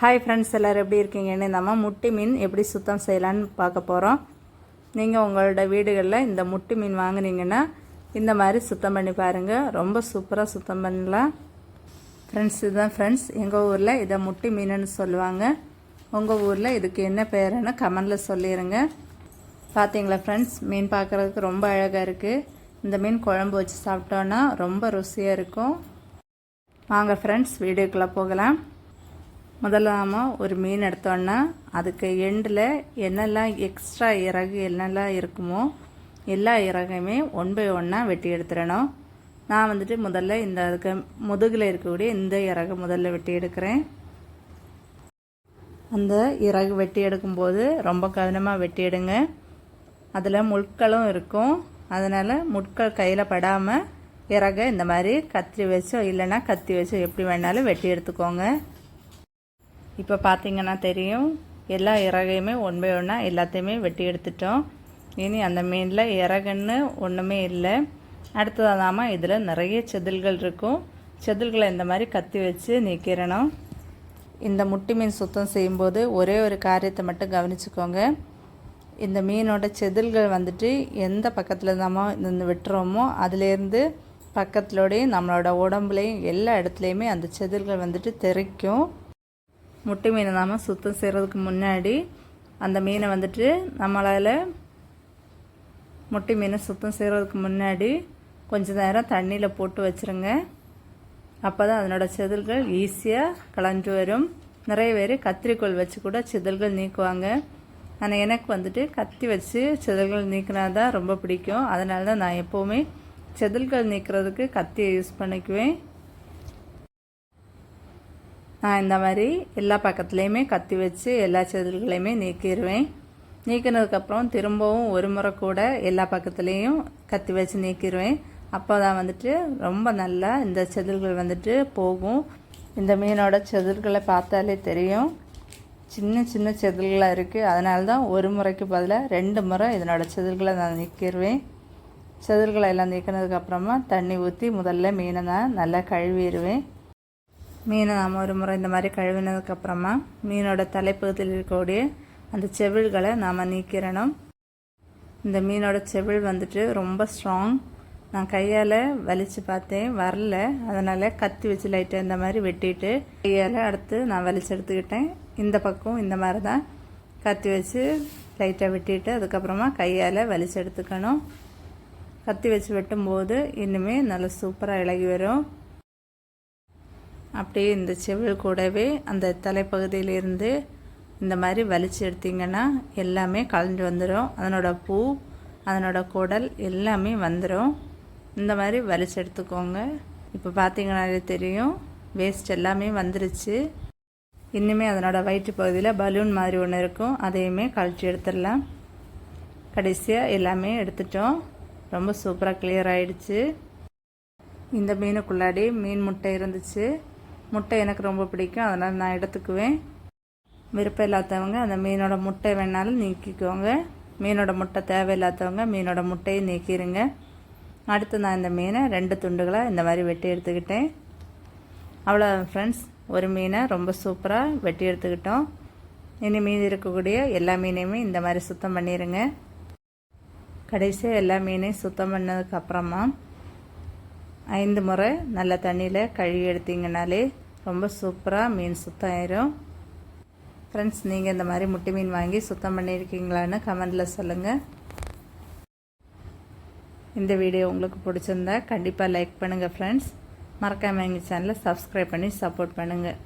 Hi friends எல்லோரும் எப்படி இருக்கீங்கன்னு நம்ம முட்டி மீன் எப்படி சுத்தம் செய்யலான்னு பார்க்க போகிறோம் நீங்கள் உங்களோட வீடுகளில் இந்த முட்டி மீன் வாங்கினீங்கன்னா இந்த மாதிரி சுத்தம் பண்ணி பாருங்கள் ரொம்ப சூப்பராக சுத்தம் பண்ணலாம். ஃப்ரெண்ட்ஸ் இதுதான் ஃப்ரெண்ட்ஸ் எங்கள் ஊரில் இதை முட்டி மீனுன்னு சொல்லுவாங்க. உங்கள் ஊரில் இதுக்கு என்ன பேருன்னு கமெண்டில் சொல்லிடுங்க பார்த்தீங்களா ஃப்ரெண்ட்ஸ் மீன் பார்க்குறதுக்கு ரொம்ப அழகாக இருக்குது இந்த மீன் குழம்பு வச்சு சாப்பிட்டோன்னா ரொம்ப ருசியாக இருக்கும். வாங்க ஃப்ரெண்ட்ஸ் வீடியோக்குள்ளே போகலாம். முதலாமல் ஒரு மீன் எடுத்தோன்னா அதுக்கு எண்டில் என்னெல்லாம் எக்ஸ்ட்ரா இறகு என்னெல்லாம் இருக்குமோ எல்லா இறகையுமே ஒன் பை ஒன்னாக வெட்டி எடுத்துடணும். நான் வந்துட்டு முதல்ல இந்த அதுக்கு முதுகில் இருக்கக்கூடிய இந்த இறகு முதல்ல வெட்டி எடுக்கிறேன். அந்த இறகு வெட்டி எடுக்கும்போது ரொம்ப கவனமாக வெட்டி எடுங்க. அதில் முட்களும் இருக்கும். அதனால் முட்கள் கையில் படாமல் இறகை இந்த மாதிரி கத்தி வச்சோ இல்லைன்னா கத்தி வச்சோ எப்படி வேணாலும் வெட்டி எடுத்துக்கோங்க. இப்போ பார்த்தீங்கன்னா தெரியும். எல்லா இறகையுமே ஒன் பை ஒன்றா எல்லாத்தையுமே வெட்டி எடுத்துட்டோம். இனி அந்த மீனில் இறகுன்னு ஒன்றுமே இல்லை. அடுத்ததாதாம இதில் நிறைய செதில்கள் இருக்கும். செதில்களை இந்த மாதிரி கத்தி வச்சு நீக்கிறணும் இந்த முட்டி மீன் சுத்தம் செய்யும்போது ஒரே ஒரு காரியத்தை மட்டும் கவனிச்சுக்கோங்க. இந்த மீனோட செதில்கள் வந்துட்டு எந்த பக்கத்தில் நம்ம இந்த வெட்டுறோமோ அதுலேருந்து பக்கத்துலோடையும் நம்மளோட உடம்புலையும் எல்லா இடத்துலையுமே அந்த செதில்கள் வந்துட்டு தெறிக்கும் முட்டை மீனை நாம் சுத்தம் செய்கிறதுக்கு முன்னாடி அந்த மீனை வந்துட்டு நம்மளால் முட்டை மீனை சுத்தம் செய்கிறதுக்கு முன்னாடி கொஞ்சம் நேரம் தண்ணியில் போட்டு வச்சுருங்க. அப்போ தான் அதனோட செதில்கள் ஈஸியாக கலஞ்சு வரும். நிறைய பேர் கத்திரிக்கோள் வச்சு கூட செதில்கள் நீக்குவாங்க. ஆனால் எனக்கு வந்துட்டு கத்தி வச்சு செதில்கள் நீக்கினா தான் ரொம்ப பிடிக்கும். அதனால தான் நான் எப்போவுமே செதில்கள் நீக்கிறதுக்கு கத்தியை யூஸ் பண்ணிக்குவேன். நான் இந்த மாதிரி எல்லா பக்கத்துலேயுமே கத்தி வச்சு எல்லா செதில்களையுமே நீக்கிடுவேன் நீக்கினதுக்கப்புறம் திரும்பவும் ஒரு முறை கூட எல்லா பக்கத்துலேயும் கத்தி வச்சு நீக்கிடுவேன் அப்போ தான் வந்துட்டு ரொம்ப நல்லா இந்த செதில்கள் வந்துட்டு போகும். இந்த மீனோட செதில்களை பார்த்தாலே தெரியும். சின்ன சின்ன செதில்களாக இருக்குது அதனால தான் ஒரு முறைக்கு பதிலாக ரெண்டு முறை இதனோட செதில்களை நான் நீக்கிடுவேன் செதில்களை எல்லாம் நீக்கினதுக்கப்புறமா தண்ணி ஊற்றி முதல்ல மீனை நான் நல்லா கழுவிடுவேன். மீனை நாம் ஒரு முறை இந்த மாதிரி கழுவினதுக்கப்புறமா மீனோட தலைப்பகுதியில் இருக்கக்கூடிய அந்த செவில்களை நாம் நீக்கிறணும் இந்த மீனோட செவிழ் வந்துட்டு ரொம்ப ஸ்ட்ராங் நான் கையால் வலித்து பார்த்தேன் வரல. அதனால் கத்தி வச்சு லைட்டை இந்த மாதிரி வெட்டிட்டு கையால் அடுத்து நான் வலிச்சு எடுத்துக்கிட்டேன். இந்த பக்கம் இந்த மாதிரி தான் கத்தி வச்சு லைட்டாக வெட்டிட்டு அதுக்கப்புறமா கையால் வலிச்சு எடுத்துக்கணும். கத்தி வச்சு வெட்டும்போது இன்னுமே நல்லா சூப்பராக இழகி வரும். அப்படியே இந்த செவில் கூடவே அந்த தலைப்பகுதியிலிருந்து இந்த மாதிரி வலிச்சு எடுத்திங்கன்னா எல்லாமே கலைஞ்சு வந்துடும் அதனோட பூ அதனோட குடல் எல்லாமே வந்துடும் இந்த மாதிரி வலிச்சு எடுத்துக்கோங்க. இப்போ பார்த்தீங்கன்னாலே தெரியும். வேஸ்ட் எல்லாமே வந்துருச்சு. இன்னுமே அதனோட வயிற்று பகுதியில் பலூன் மாதிரி ஒன்று இருக்கும். அதையுமே கழிச்சு எடுத்துடலாம். கடைசியாக எல்லாமே எடுத்துட்டோம். ரொம்ப சூப்பராக கிளியர் ஆகிடுச்சு இந்த மீனுக்குள்ளாடி மீன் முட்டை இருந்துச்சு. முட்டை எனக்கு ரொம்ப பிடிக்கும். அதனால் நான் எடுத்துக்குவேன். விருப்பம் இல்லாதவங்க அந்த மீனோட முட்டை வேணாலும் நீக்கிக்கோங்க. மீனோட முட்டை தேவையில்லாதவங்க மீனோட முட்டையை நீக்கிடுங்க அடுத்து நான் இந்த மீனை ரெண்டு துண்டுகளாக இந்த மாதிரி வெட்டி எடுத்துக்கிட்டேன். அவ்வளோ ஃப்ரெண்ட்ஸ் ஒரு மீனை ரொம்ப சூப்பராக வெட்டி எடுத்துக்கிட்டோம். இனி மீன் இருக்கக்கூடிய எல்லா மீனையுமே இந்த மாதிரி சுத்தம் பண்ணிடுங்க கடைசியாக எல்லா மீனையும் சுத்தம் பண்ணதுக்கப்புறமா ஐந்து முறை நல்ல தண்ணியில் கழுவி எடுத்தீங்கனாலே ரொம்ப சூப்பராக மீன் சுத்தம் ஆயிரும் ஃப்ரெண்ட்ஸ் நீங்கள் இந்த மாதிரி முட்டை மீன் வாங்கி சுத்தம் பண்ணியிருக்கீங்களான்னு கமெண்டில் சொல்லுங்கள் இந்த வீடியோ உங்களுக்கு பிடிச்சிருந்தா கண்டிப்பாக லைக் பண்ணுங்கள் ஃப்ரெண்ட்ஸ் மறக்காமல் எங்கள் சேனலை சப்ஸ்கிரைப் பண்ணி சப்போர்ட் பண்ணுங்கள்